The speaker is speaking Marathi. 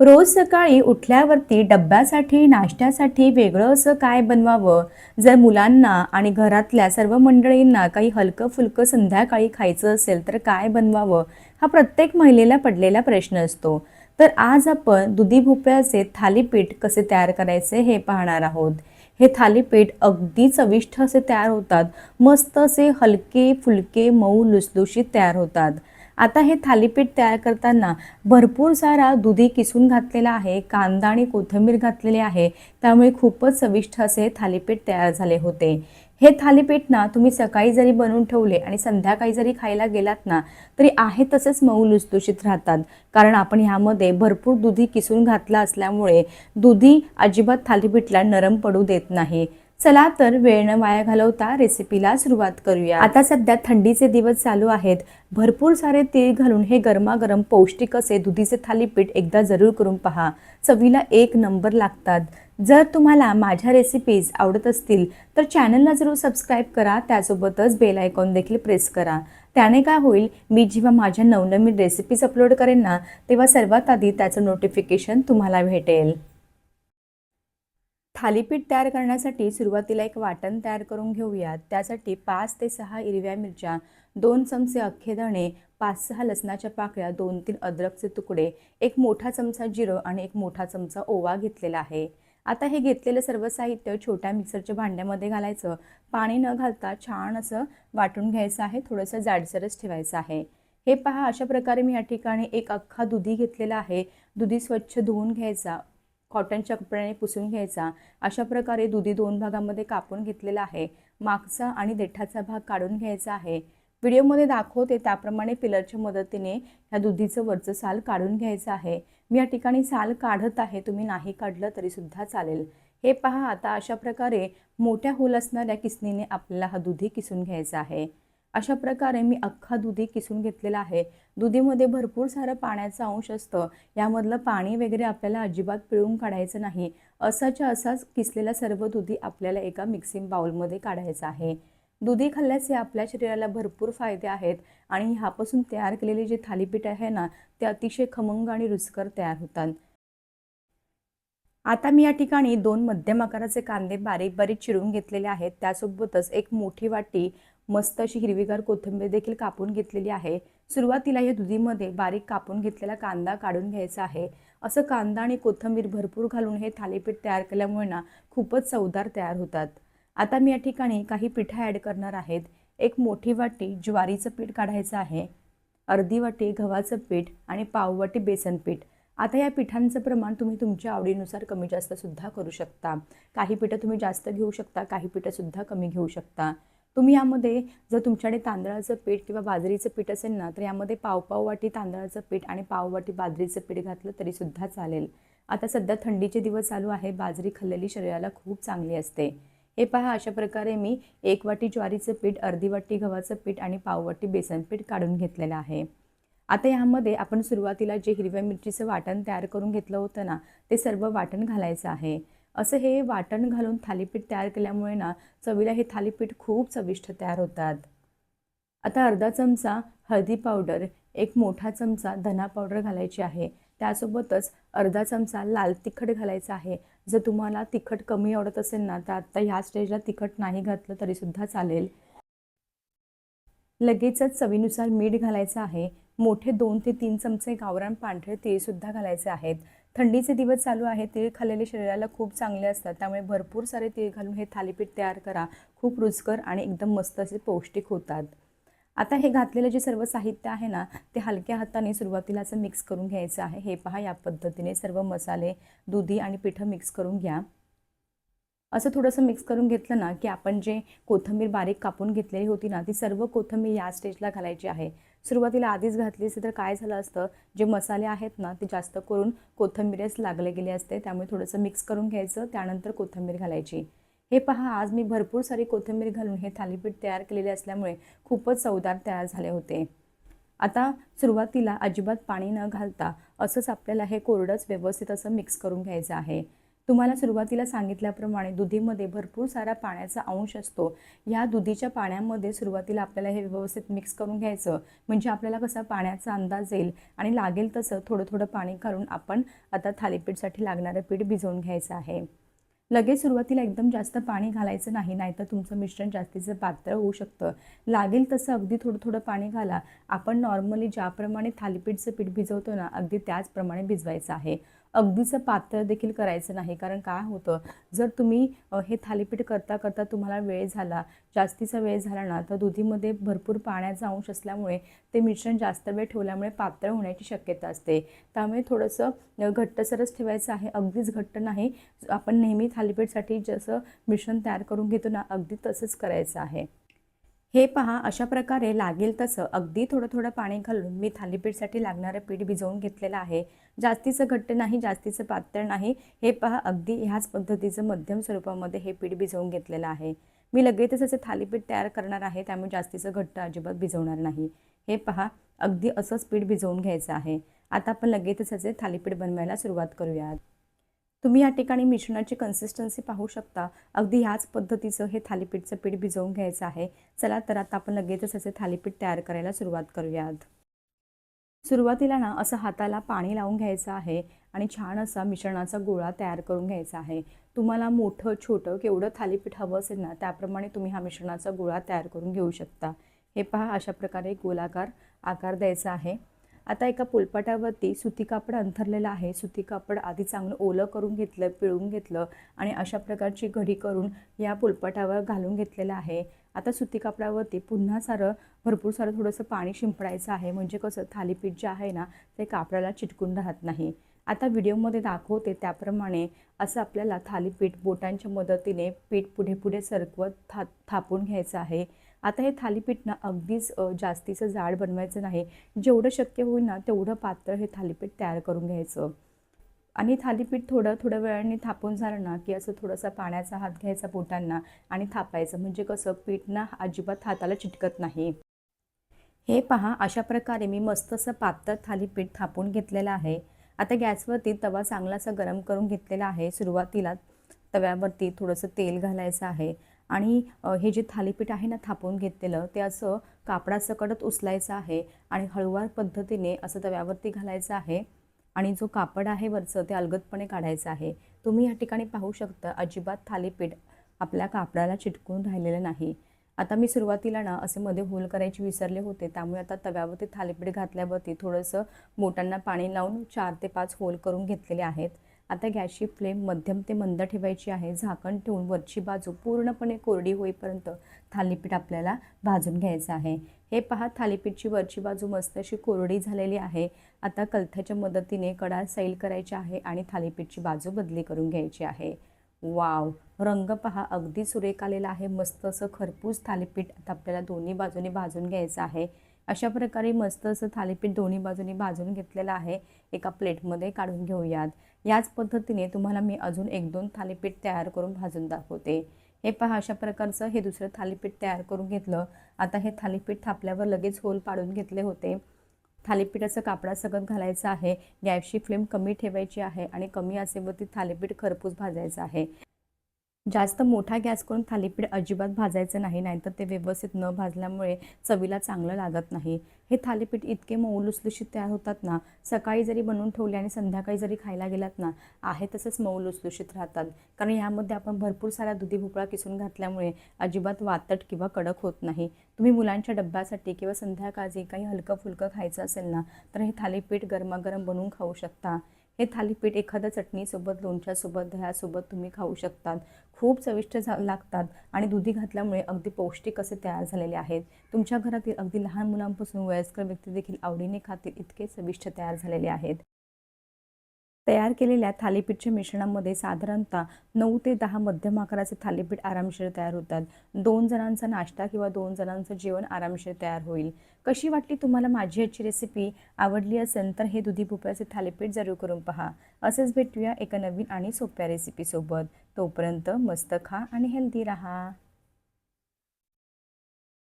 रोज सकाळी उठल्यावरती डब्यासाठी नाश्त्यासाठी वेगळं असं काय बनवावं? जर मुलांना आणि घरातल्या सर्व मंडळींना काही हलकं फुलकं संध्याकाळी खायचं असेल तर काय बनवावं? हा प्रत्येक महिलेला पडलेला प्रश्न असतो. तर आज आपण दुधी भोपळ्याचे थालीपीठ कसे तयार करायचे हे पाहणार आहोत. हे थालीपीठ अगदी चविष्ट असे तयार होतात. मस्त असे हलके फुलके मऊ लुसलुशीत तयार होतात. आता हे थालीपीठ तयार करताना भरपूर सारा दुधी किसून घातलेला आहे कांदा आणि कोथिंबीर घातलेली आहे. त्यामुळे खूपच चविष्ट असे थालीपीठ तयार झाले होते. हे थालीपीठ ना तुम्ही सकाळी जरी बनवून ठेवले आणि संध्याकाळी जरी खायला गेलात ना तरी आहे तसेच मऊ लुसलुशीत राहतात. कारण आपण ह्यामध्ये भरपूर दुधी किसून घातला असल्यामुळे दुधी अजिबात थालीपीठला नरम पडू देत नाही. चला तर वेळ न वाया घालवता रेसिपीला सुरुवात करूया. आता सध्या थंडीचे दिवस चालू आहेत. भरपूर सारे तीळ घालून हे गरमागरम पौष्टिक असे दुधीचे थालीपीठ एकदा जरूर करून पहा. चवीला एक नंबर लागतात. जर तुम्हाला माझ्या रेसिपीज आवडत असतील तर चॅनलला जरूर सबस्क्राईब करा. त्यासोबतच बेल आयकॉन देखील प्रेस करा. त्याने काय होईल मी जेव्हा माझ्या नवनवीन रेसिपीज अपलोड करेन ना तेव्हा सर्वात आधी त्याचं नोटिफिकेशन तुम्हाला भेटेल. थालीपीठ तयार करण्यासाठी सुरुवातीला एक वाटण तयार करून घेऊयात. त्यासाठी पाच ते सहा हिरव्या मिरच्या दोन चमचे अख्खे धणे पाच सहा लसणाच्या पाकळ्या दोन तीन अद्रकचे तुकडे एक मोठा चमचा जिरं आणि एक मोठा चमचा ओवा घेतलेला आहे. आता हे घेतलेलं सर्व साहित्य छोट्या मिक्सरच्या भांड्यामध्ये घालायचं. पाणी न घालता छान असं वाटून घ्यायचं आहे. थोडंसं जाडसरच ठेवायचं आहे. हे पहा अशा प्रकारे मी या ठिकाणी एक अख्खा दुधी घेतलेला आहे. दुधी स्वच्छ धुवून घ्यायचा. कॉटनच्या कपड्याने पुसून घ्यायचा. अशा प्रकारे दुधी दोन भागामध्ये कापून घेतलेला आहे. मागचा आणि देठाचा भाग काढून घ्यायचा आहे. व्हिडिओमध्ये दाखवते त्याप्रमाणे पिलरच्या मदतीने ह्या दुधीचं वरचं साल काढून घ्यायचं आहे. मी या ठिकाणी साल काढत आहे तुम्ही नाही काढलं तरीसुद्धा चालेल. हे पहा आता अशा प्रकारे मोठ्या होल असणाऱ्या किसनीने आपल्याला हा दुधी किसून घ्यायचा आहे. अशा प्रकारे मी अख्खा दुधी किसून घेतलेला आहे. दुधीमध्ये भरपूर सारं पाण्याचं अंश असतं. यामधलं पाणी वगैरे आपल्याला अजिबात पिळून काढायचं नाही. असाच्या असाच किसलेला सर्व दुधी आपल्याला एका मिक्सिंग बाउलमध्ये काढायचं आहे. दुधी खाल्ल्याचे आपल्या शरीराला भरपूर फायदे आहेत आणि ह्यापासून तयार केलेले जे थालीपीठ आहे ना ते अतिशय खमंग आणि रुचकर तयार होतात. आता मी या ठिकाणी दोन मध्यम आकाराचे कांदे बारीक बारीक चिरून घेतलेले आहेत. त्यासोबतच एक मोठी वाटी मस्त अशी हिरवीगार कोथिंबीर देखील कापून घेतलेली आहे. सुरुवातीला या दुधीमध्ये बारीक कापून घेतलेला कांदा काढून घ्यायचा आहे. असं कांदा आणि कोथिंबीर भरपूर घालून हे थालीपीठ तयार केल्यामुळे ना खूपच चवदार तयार होतात. आता मी या ठिकाणी काही पिठं ॲड करणार आहेत. एक मोठी वाटी ज्वारीचं पीठ काढायचं आहे. अर्धी वाटी गव्हाचं पीठ आणि पाववाटी बेसन पीठ. आता या पिठांचं प्रमाण तुम्ही तुमच्या आवडीनुसार कमी जास्तसुद्धा करू शकता. काही पिठं तुम्ही जास्त घेऊ शकता काही पिठंसुद्धा कमी घेऊ शकता. तुम्ही यामध्ये जर तुमच्याकडे तांदळाचं पीठ किंवा बाजरीचं पीठ असेल ना तर यामध्ये पावपाव वाटी तांदळाचं पीठ आणि पाव वाटी बाजरीचं पीठ घातलं तरीसुद्धा चालेल. आता सध्या थंडीचे दिवस चालू आहे बाजरी खाल्लेली शरीराला खूप चांगली असते. हे पहा अशा प्रकारे मी एक वाटी ज्वारीचं पीठ अर्धी वाटी गव्हाचं पीठ आणि पाववाटी बेसन पीठ काढून घेतलेलं आहे. आता यामध्ये आपण सुरुवातीला जे हिरव्या मिरचीचं वाटण तयार करून घेतलं होतं ना ते सर्व वाटण घालायचं आहे. असं हे वाटण घालून थालीपीठ तयार केल्यामुळे ना चवीला हे थालीपीठ खूप चविष्ट तयार होतात. आता अर्धा चमचा हळदी पावडर एक मोठा चमचा धना पावडर घालायची आहे. त्यासोबतच अर्धा चमचा लाल तिखट घालायचा आहे. जर तुम्हाला तिखट कमी आवडत असेल ना तर आत्ता ह्या स्टेजला तिखट नाही घातलं तरीसुद्धा चालेल. लगेचच चवीनुसार मीठ घालायचं आहे. मोठे दोन ते तीन चमचे गावरान पांढरे तीळसुद्धा घालायचे आहेत. थंडीचे दिवस चालू आहे तीळ खाल्लेले शरीराला खूप चांगले असतात. त्यामुळे भरपूर सारे तीळ घालून हे थालीपीठ तयार करा. खूप रुचकर आणि एकदम मस्त असे पौष्टिक होतात. आता हे घातलेलं जे सर्व साहित्य आहे ना ते हलक्या हाताने सुरुवातीला असं मिक्स करून घ्यायचं आहे. हे पहा या पद्धतीने सर्व मसाले दुधी आणि पिठं मिक्स करून घ्या. असं थोडंसं मिक्स करून घेतलं ना की आपण जे कोथिंबीर बारीक कापून घेतलेली होती ना ती सर्व कोथिंबीर या स्टेजला घालायची आहे. सुरुवातीला आधीच घातली असती तर काय झालं असतं? जे मसाले आहेत ना ते जास्त करून कोथंबीरच लागले गेले असते. त्यामुळे थोडंसं मिक्स करून घ्यायचं त्यानंतर कोथिंबीर घालायची. हे पहा आज मी भरपूर सारी कोथिंबीर घालून हे थालीपीठ तयार केलेले असल्यामुळे खूपच चवदार तयार झाले होते. आता सुरुवातीला अजिबात पाणी न घालता असंच आपल्याला हे कोरडंच व्यवस्थित असं मिक्स करून घ्यायचं आहे. तुम्हाला सुरुवातीला सांगितल्याप्रमाणे दुधीमध्ये भरपूर सारा पाण्याचा अंश असतो. या दुधीच्या पाण्यामध्ये सुरुवातीला आपल्याला हे व्यवस्थित मिक्स करून घ्यायचं. म्हणजे आपल्याला कसा पाण्याचा अंदाज येईल आणि लागेल तसं थोडं थोडं पाणी घालून आपण आता थालीपीठसाठी लागणारं पीठ भिजवून घ्यायचं आहे. लगेच सुरुवातीला एकदम जास्त पाणी घालायचं नाही नाहीतर तुमचं मिश्रण जास्तीचं पातळ होऊ शकतं. लागेल तसं अगदी थोडं थोडं पाणी घाला. आपण नॉर्मली ज्याप्रमाणे थालीपीठचं पीठ भिजवतो ना अगदी त्याचप्रमाणे भिजवायचं आहे. अगदीचं पातळ देखील करायचं नाही. कारण काय होतं जर तुम्ही हे थालीपीठ करता करता तुम्हाला वेळ झाला जास्तीचा वेळ झाला ना तर दुधीमध्ये भरपूर पाण्याचा अंश असल्यामुळे ते मिश्रण जास्त वेळ ठेवल्यामुळे पातळ होण्याची शक्यता असते. त्यामुळे थोडंसं घट्टसरच ठेवायचं आहे. अगदीच घट्ट नाही. आपण नेहमी थालीपीठसाठी जसं मिश्रण तयार करून घेतो ना अगदी तसंच करायचं आहे. हे पहा अशा प्रकारे लागेल तसं अगदी थोडं थोडं पाणी घालून मी थालीपीठसाठी लागणारं पीठ भिजवून घेतलेलं आहे. जास्तीचं घट्ट नाही जास्तीचं पातळ नाही. हे पहा अगदी ह्याच पद्धतीचं मध्यम स्वरूपामध्ये हे पीठ भिजवून घेतलेलं आहे. मी लगेचच असं थालीपीठ तयार करणार आहे त्यामुळे जास्तीचं घट्ट अजिबात भिजवणार नाही. हे पहा अगदी असंच पीठ भिजवून घ्यायचं आहे. आता आपण लगेचच असे थालीपीठ बनवायला सुरुवात करूयात. तुम्ही या ठिकाणी मिश्रणाची कन्सिस्टन्सी पाहू शकता. अगदी ह्याच पद्धतीचं हे थालीपीठचं पीठ भिजवून घ्यायचं आहे. चला तर आता आपण लगेचच असे थालीपीठ तयार करायला सुरुवात करूयात. सुरुवातीला ना असं हाताला पाणी लावून घ्यायचं आहे आणि छान असा मिश्रणाचा गोळा तयार करून घ्यायचा आहे. तुम्हाला मोठं छोटं केवढं थालीपीठ हवं असेल ना त्याप्रमाणे तुम्ही हा मिश्रणाचा गोळा तयार करून घेऊ शकता. हे पहा अशा प्रकारे गोलाकार आकार द्यायचा आहे. आता एका पोलपाटावरती सुती कापड अंथरलेलं आहे. सुती कापड आधी चांगलं ओलं करून घेतलं पिळून घेतलं आणि अशा प्रकारची घडी करून या पोलपाटावर घालून घेतलेलं आहे. आता सुती कापडावरती पुन्हा सारं भरपूर सारं थोडंसं पाणी शिंपडायचं आहे. म्हणजे कसं थालीपीठ जे आहे ना ते कापडाला चिटकून राहत नाही. आता व्हिडिओमध्ये दाखवते त्याप्रमाणे असं आपल्याला थालीपीठ बोटांच्या मदतीने पीठ पुढे पुढे सरकवत था थापून घ्यायचं आहे. आता हे थालीपीठ ना अगदीच जास्तीचं जाड बनवायचं नाही. जेवढं शक्य होईल ना तेवढं पातळ हे थालीपीठ तयार करून घ्यायचं. आणि थालीपीठ थोडं थोड्या वेळाने थापून झालं ना की असं थोडासा पाण्याचा हात घ्यायचा बोटांना आणि थापायचं. म्हणजे कसं पीठ ना अजिबात हाताला चिटकत नाही. हे पहा अशा प्रकारे मी मस्त असं पातळ थालीपीठ थापून घेतलेलं आहे. आता गॅसवरती तवा चांगला असा गरम करून घेतलेला आहे सुरुवातीला. तव्यावरती थोडंसं तेल घालायचं आहे. आणि हे जे थालीपीठ आहे ना थापून घेतलेलं ते असं कापडासकटच उचलायचं आहे आणि हळूवार पद्धतीने असं तव्यावरती घालायचं आहे आणि जो कापड आहे वरचं ते अलगदपणे काढायचं आहे. तुम्ही या ठिकाणी पाहू शकता अजिबात थालीपीठ आपल्या कापडाला चिटकून राहिलेलं नाही. आता मी सुरुवातीला ना असे मध्ये होल करायचे विसरले होते त्यामुळे आता तव्यावरती थालीपीठ घातल्यावरती थोडंसं मोटांना पाणी लावून चार ते पाच होल करून घेतलेले आहेत. आता गॅसची फ्लेम मध्यम ते मंद ठेवायची आहे. झाकण ठेवून वरची बाजू पूर्णपणे कोरडी होईपर्यंत थालीपीठ आपल्याला भाजून घ्यायचं आहे. हे पहा थालीपीठची वरची बाजू मस्त अशी कोरडी झालेली आहे. आता कलथ्याच्या मदतीने कडा सैल करायची आहे आणि थालीपीठची बाजू बदली करून घ्यायची आहे. वाव! रंग पहा अगदी सुरेख आलेला आहे. मस्त असं खरपूस थालीपीठ आता आपल्याला दोन्ही बाजूने भाजून घ्यायचं आहे. अशा प्रकारे मस्त असं थालीपीठ दोन्ही बाजूने भाजून घेतलेलं आहे. एका प्लेटमध्ये काढून घेऊयात. याच पद्धतीने तुम्हाला मी अजून एक दोन थालीपीठ तयार करून भाजून दाखवते. हे पहा अशा प्रकारचं हे दुसरं थालीपीठ तयार करून घेतलं. आता हे थालीपीठ थापल्यावर लगेच होल पाडून घेतले होते. थालीपीठाचं कापडासकट घालायचं आहे. गॅसची फ्लेम कमी ठेवायची आहे आणि कमी आचेवरती थालीपीठ खरपूस भाजायचं आहे. जास्त मोठा गॅस करून थालीपीठ अजिबात भाजायचं नाही नाहीतर ते व्यवस्थित न भाजल्यामुळे चवीला चांगलं लागत नाही. हे थालीपीठ इतके मऊ लुसलुशीत तयार होतात ना सकाळी जरी बनवून ठेवले आणि संध्याकाळी जरी खायला गेलात ना आहे तसंच मऊ लुसलुशीत राहतात. कारण यामध्ये आपण भरपूर सारा दुधी भोपळा किसून घातल्यामुळे अजिबात वातट किंवा कडक होत नाही. तुम्ही मुलांच्या डब्यासाठी किंवा संध्याकाळी काही हलकं फुलकं खायचं असेल ना तर हे थालीपीठ गरमागरम बनवून खाऊ शकता. हे थालीपीठ एखाद्या चटणीसोबत लोणच्यासोबत दह्यासोबत तुम्ही खाऊ शकतात. खूप चविष्ट झा लागतात आणि दुधी घातल्यामुळे अगदी पौष्टिक असे तयार झालेले आहेत. तुमच्या घरातील अगदी लहान मुलांपासून वयस्कर व्यक्ती देखील आवडीने खातील इतके चविष्ट तयार झालेले आहेत. तयार केलेल्या थालीपीठच्या मिश्रणामध्ये साधारणतः नऊ ते दहा मध्यम आकाराचे थालीपीठ आरामशीर तयार होतात. दोन जणांचा नाश्ता किंवा दोन जणांचं जेवण आरामशीर तयार होईल. कशी वाटली तुम्हाला माझी याची रेसिपी आवडली असेल तर हे दुधी भोपळ्याचे थालीपीठ जरूर करून पहा. असेच भेटूया एका नवीन आणि सोप्या रेसिपीसोबत तोपर्यंत मस्त खा आणि हेल्दी राहा.